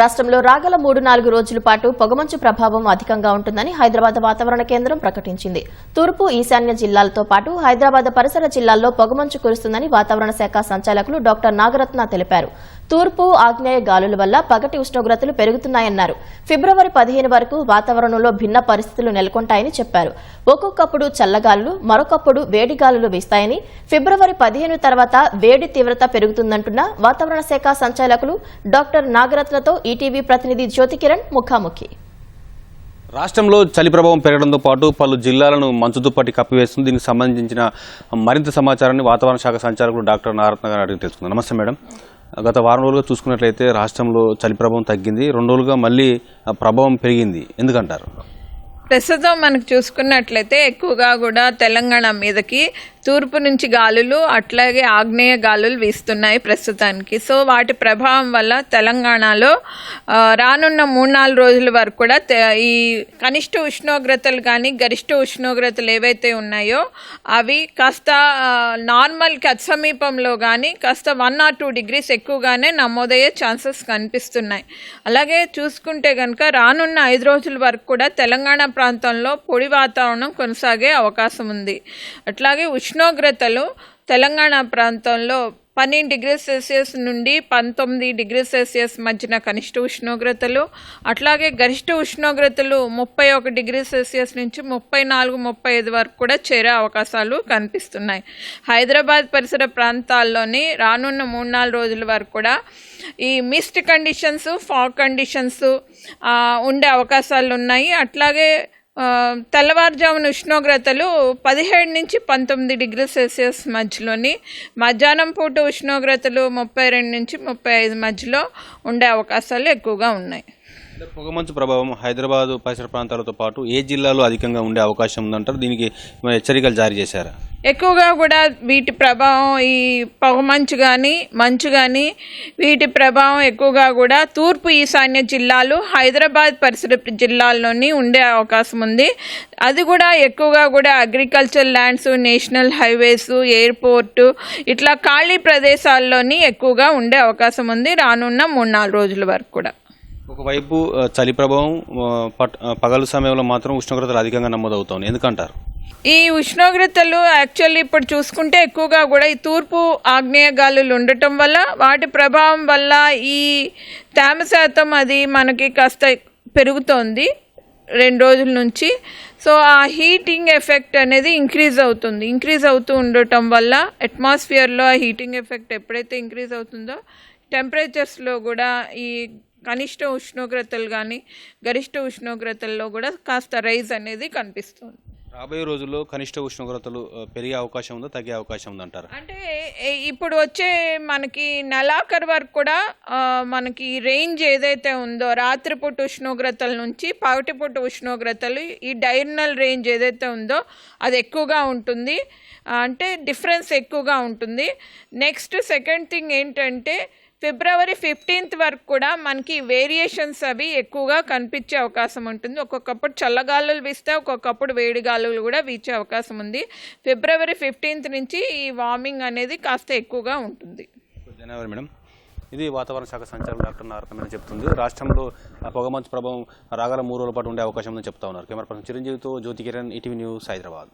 రాష్ట్రంలో రాగల మూడు నాలుగు రోజుల పాటు పొగమంచు ప్రభావం అధికంగా ఉంటుందని హైదరాబాద్ వాతావరణ కేంద్రం ప్రకటించింది. తూర్పు ఈశాన్య జిల్లాలతో పాటు హైదరాబాద్ పరిసర జిల్లాల్లో పొగమంచు కురుస్తుందని వాతావరణ శాఖ సంచాలకులు డాక్టర్ నాగరత్న తెలిపారు. తూర్పు ఆగ్నేయ గాలుల వల్ల పగటి ఉష్ణోగ్రతలు పెరుగుతున్నాయన్నారు. ఫిబ్రవరి పదిహేను వరకు వాతావరణంలో భిన్న పరిస్థితులు నెలకొంటాయని చెప్పారు. ఒక్కొక్కప్పుడు చల్లగాలులు మరొకప్పుడు వేడి గాలులు వీస్తాయని ఫిబ్రవరి పదిహేను తర్వాత వేడి తీవ్రత పెరుగుతుందంటున్న వాతావరణ శాఖ సంచాలకులు డాక్టర్ నాగరత్నతో ఈటీవీ ప్రతినిధి జ్యోతికిరణ్ ముఖాముఖి. రాష్ట్రంలో చలి ప్రభావం పెరగడంతో పాటు పలు జిల్లాలను మంచు దుప్పటి కప్పివేస్తుంది. దీనికి సంబంధించిన మరింత సమాచారాన్ని వాతావరణ శాఖ సంచాలకులు డాక్టర్ నారత్న గారు అడిగి తెలుసుకుందాం. నమస్తే మేడం. గత వారం రోజులుగా చూసుకున్నట్లయితే రాష్ట్రంలో చలి ప్రభావం తగ్గింది. రెండు రోజులుగా మళ్ళీ ప్రభావం పెరిగింది. ఎందుకంటారు? ప్రస్తుతం మనకు చూసుకున్నట్లయితే ఎక్కువగా కూడా తెలంగాణ మీదకి తూర్పు నుంచి గాలులు అట్లాగే ఆగ్నేయ గాలులు వీస్తున్నాయి ప్రస్తుతానికి. సో వాటి ప్రభావం వల్ల తెలంగాణలో రానున్న మూడు నాలుగు రోజుల వరకు కూడా ఈ కనిష్ట ఉష్ణోగ్రతలు కానీ గరిష్ట ఉష్ణోగ్రతలు ఏవైతే ఉన్నాయో అవి కాస్త నార్మల్కి అతి సమీపంలో కానీ కాస్త వన్ ఆర్ టూ డిగ్రీస్ ఎక్కువగానే నమోదయ్యే ఛాన్సెస్ కనిపిస్తున్నాయి. అలాగే చూసుకుంటే కనుక రానున్న ఐదు రోజుల వరకు కూడా తెలంగాణ ప్రాంతంలో పొడి వాతావరణం కొనసాగే అవకాశం ఉంది. అట్లాగే ఉష్ణ ఉష్ణోగ్రతలు తెలంగాణ ప్రాంతంలో పన్నెండు డిగ్రీ సెల్సియస్ నుండి పంతొమ్మిది డిగ్రీ సెల్సియస్ మధ్యన కనిష్ట ఉష్ణోగ్రతలు అట్లాగే గరిష్ట ఉష్ణోగ్రతలు ముప్పై ఒక డిగ్రీ సెల్సియస్ నుంచి ముప్పై నాలుగు ముప్పై ఐదు వరకు కూడా చేరే అవకాశాలు కనిపిస్తున్నాయి. హైదరాబాద్ పరిసర ప్రాంతాల్లోని రానున్న మూడు నాలుగు రోజుల వరకు కూడా ఈ మిస్ట్ కండిషన్స్ ఫాగ్ కండిషన్స్ ఉండే అవకాశాలు ఉన్నాయి. అట్లాగే తెల్లవారుజామున ఉష్ణోగ్రతలు పదిహేడు నుంచి పంతొమ్మిది డిగ్రీ సెల్సియస్ మధ్యలోని మధ్యాహ్నం పూట ఉష్ణోగ్రతలు ముప్పై రెండు నుంచి ముప్పై ఐదు మధ్యలో ఉండే అవకాశాలు ఎక్కువగా ఉన్నాయి. పొగమంచు ప్రభావం హైదరాబాద్ పరిసర ప్రాంతాలతో పాటు ఏ జిల్లాలో అధికంగా ఉండే అవకాశం ఉందంటారు? దీనికి హెచ్చరికలు జారీ చేశారా? ఎక్కువగా కూడా వీటి ప్రభావం ఈ పొగమంచు కానీ మంచు కానీ వీటి ప్రభావం ఎక్కువగా కూడా తూర్పు ఈశాన్య జిల్లాలు హైదరాబాద్ పరిసర జిల్లాల్లోని ఉండే అవకాశం ఉంది. అది కూడా ఎక్కువగా కూడా agriculture lands national highways airport ఇట్లా ఖాళీ ప్రదేశాల్లోని ఎక్కువగా ఉండే అవకాశం ఉంది రానున్న మూడు నాలుగు రోజుల వరకు కూడా. ఒకవైపు చలి ప్రభావం పగలు సమయంలో మాత్రం ఉష్ణోగ్రతలు అధికంగా నమోదవుతాయి ఎందుకంటారు? ఈ ఉష్ణోగ్రతలు యాక్చువల్లీ ఇప్పుడు చూసుకుంటే ఎక్కువగా కూడా ఈ తూర్పు ఆగ్నేయ గాలులు ఉండటం వల్ల వాటి ప్రభావం వల్ల ఈ తేమ శాతం అది మనకి కాస్త పెరుగుతోంది రెండు రోజుల నుంచి. సో ఆ హీటింగ్ ఎఫెక్ట్ అనేది ఇంక్రీజ్ అవుతుంది. ఇంక్రీజ్ అవుతూ ఉండటం వల్ల అట్మాస్ఫియర్లో ఆ హీటింగ్ ఎఫెక్ట్ ఎప్పుడైతే ఇంక్రీజ్ అవుతుందో టెంపరేచర్స్లో కూడా ఈ కనిష్ట ఉష్ణోగ్రతలు కానీ గరిష్ట ఉష్ణోగ్రతల్లో కూడా కాస్త రైజ్ అనేది కనిపిస్తుంది. రాబోయే రోజుల్లో కనిష్ట ఉష్ణోగ్రతలు పెరిగే అవకాశం ఉందా తగ్గే అవకాశం ఉందంటారు అంటే ఇప్పుడు వచ్చే మనకి నెలాఖరు వరకు కూడా మనకి రేంజ్ ఏదైతే ఉందో రాత్రిపూట ఉష్ణోగ్రతల నుంచి పగటిపూట ఉష్ణోగ్రతలు ఈ డైర్నల్ రేంజ్ ఏదైతే ఉందో అది ఎక్కువగా ఉంటుంది. అంటే డిఫరెన్స్ ఎక్కువగా ఉంటుంది. నెక్స్ట్ సెకండ్ థింగ్ ఏంటంటే ఫిబ్రవరి ఫిఫ్టీన్త్ వరకు కూడా మనకి వేరియేషన్స్ అవి ఎక్కువగా కనిపించే అవకాశం ఉంటుంది. ఒక్కొక్కప్పుడు చల్లగాలులు వీస్తే ఒక్కొక్కప్పుడు వేడి గాలులు కూడా వీచే అవకాశం ఉంది. ఫిబ్రవరి ఫిఫ్టీన్త్ నుంచి ఈ వార్మింగ్ అనేది కాస్త ఎక్కువగా ఉంటుంది. జనవరి మేడం ఇది వాతావరణ శాఖ సంచాలకులు డాక్టర్ నారతమైన చెప్తుంది. రాష్ట్రంలో పొగమంచు ప్రభావం రాగల మూడు రోజుల పాటు ఉండే అవకాశం ఉందని చెప్తా ఉన్నారు. కెమెరా పర్సన్ చిరంజీవితో జ్యోతి కిరణ్ ఈటీవీ న్యూస్ హైదరాబాద్.